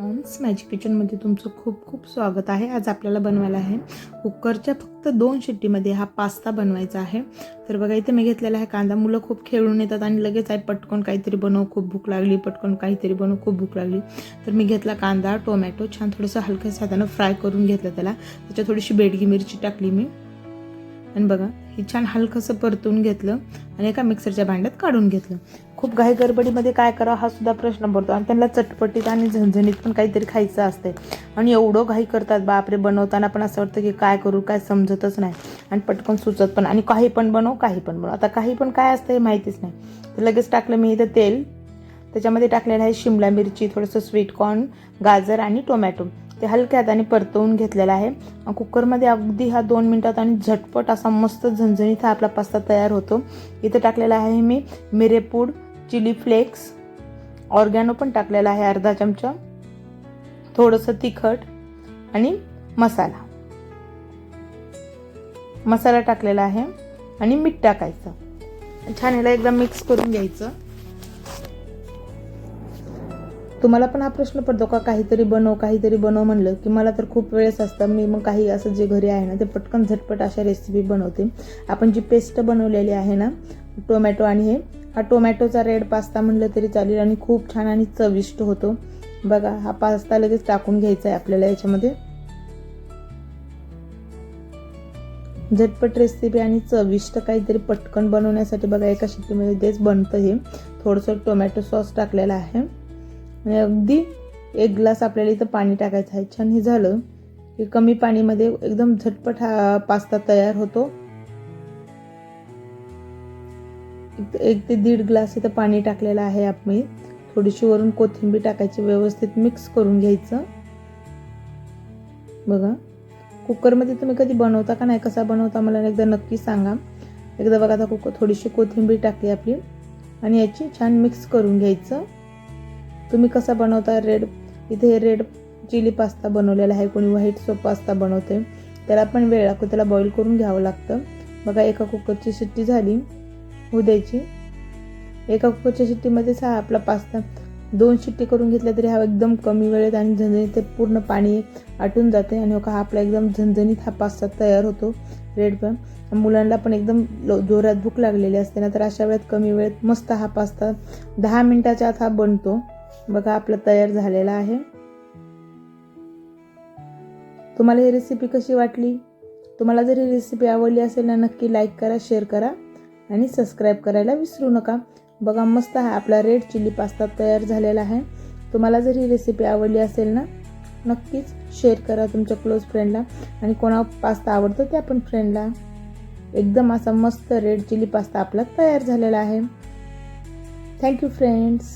Moms magic किचनमध्ये तुमचं खूप खूप स्वागत आहे. आज आपल्याला बनवायला आहे कुकरच्या फक्त दोन शिट्टीमध्ये हा पास्ता बनवायचा आहे. तर बघा इथे मी घेतलेला आहे कांदा. मुलं खूप खेळून येतात आणि लगेच आहे पटकन काहीतरी बनव खूप भूक लागली पटकन काहीतरी बनव खूप भूक लागली. तर मी घेतला कांदा टोमॅटो छान थोडंसं हलक्या साधानं फ्राय करून घेतलं त्याला. त्याच्यात थोडीशी बेडगी मिरची टाकली मी. आणि बघा हे छान हलकंसं परतून घेतलं आणि एका मिक्सरच्या भांड्यात काढून घेतलं. खूप घाई गडबडीमध्ये काय करावं हा सुद्धा प्रश्न पडतो. आणि त्यांना चटपटीत आणि झणझणीत पण काहीतरी खायचं असते आणि एवढं घाई करतात बापरे बनवताना पण असं वाटतं की काय करू काय समजतच नाही. आणि पटकन सुचत पण आणि काही पण बनव काही पण बनव. आता काही पण काय असतं हे माहितीच नाही. तर लगेच टाकलं मी इथं तेल. त्याच्यामध्ये टाकलेलं आहे शिमला मिरची थोडंसं स्वीट कॉर्न गाजर आणि टोमॅटो ते हलक्या हाताने परतवून घेतलेलं आहे. कुकरमध्ये अगदी हा दोन मिनटात आणि झटपट असा मस्त झणझणीत हा आपला पास्ता तयार होतो. इथं टाकलेला आहे मी मिरेपूड चिली फ्लेक्स ऑर्गॅनो पण टाकलेला आहे अर्धा चमचा थोडंसं तिखट आणि मसाला. मसाला टाकलेला आहे आणि मीठ टाकायचं. छान याला एकदा मिक्स करून घ्यायचं. तुम्हाला पण हा प्रश्न पडतो का काहीतरी बनव काहीतरी बनव म्हणलं की मला तर खूप वेळेस असतं. मी मग काही असं जे घरी आहे ना ते पटकन झटपट अशा रेसिपी बनवते. आपण जी पेस्ट बनवलेली आहे ना टोमॅटो आणि हे हा टोमॅटोचा रेड पास्ता म्हणलं तरी चालेल आणि खूप छान आणि चविष्ट होतो. बघा हा पास्ता लगेच टाकून घ्यायचा आहे आपल्याला याच्यामध्ये. झटपट रेसिपी आणि चविष्ट काहीतरी पटकन बनवण्यासाठी बघा एका शिट्टीमध्ये तेच बनतं हे. थोडंसं टोमॅटो सॉस टाकलेला आहे. म्हणजे अगदी एक ग्लास आपल्याला इथं पाणी टाकायचं आहे. छान हे झालं की कमी पाणीमध्ये एकदम झटपट हा पास्ता तयार होतो. एक ते दीड ग्लास इथं पाणी टाकलेलं आहे आपण थोडीशी वरून कोथिंबीर टाकायची व्यवस्थित मिक्स करून घ्यायचं. बघा. कुकरमध्ये तुम्ही कधी बनवता का नाही कसा बनवता मला एकदा नक्की सांगा. एकदा बघा आता कुकर थोडीशी कोथिंबीर टाकली आपली. आणि याची छान मिक्स करून घ्यायचं. तुम्ही कसा बनवता? रेड इथे रेड चिली पास्ता बनवलेला आहे. कोणी व्हाईट सॉस पास्ता बनवते त्याला पण वेळ लागतो. त्याला बॉईल करून घ्यावं लागतं. बघा एका कुकरची शिट्टी झाली उद्याची. एका कुकरच्या शिट्टीमध्येच हा आपला पास्ता दोन शिट्टी करून घेतल्या तरी हा एकदम कमी वेळेत आणि झणझणीत ते पूर्ण पाणी आटून जाते. आणि हा आपला एकदम झणझणीत हा पास्ता तयार होतो. रेड पण. मुलांना पण एकदम जोरात भूक लागलेली असते ना तर अशा वेळेत कमी वेळेत मस्त हा पास्ता दहा मिनटाच्या आत हा बनतो. बघा आपलं तयार झालेलं आहे. तुम्हाला ही रेसिपी कशी वाटली? तुम्हाला जर ही रेसिपी आवडली असेल ना नक्की लाईक करा शेअर करा आणि सबस्क्राईब करायला विसरू नका. बघा मस्त हा आपला रेड चिली पास्ता तयार झालेला आहे. तुम्हाला जर ही रेसिपी आवडली असेल ना नक्कीच शेअर करा तुमच्या क्लोज फ्रेंडला आणि कोणा पास्ता आवडतो त्या पण फ्रेंडला एकदम असा मस्त रेड चिली पास्ता आपला तयार झालेला आहे. Thank you friends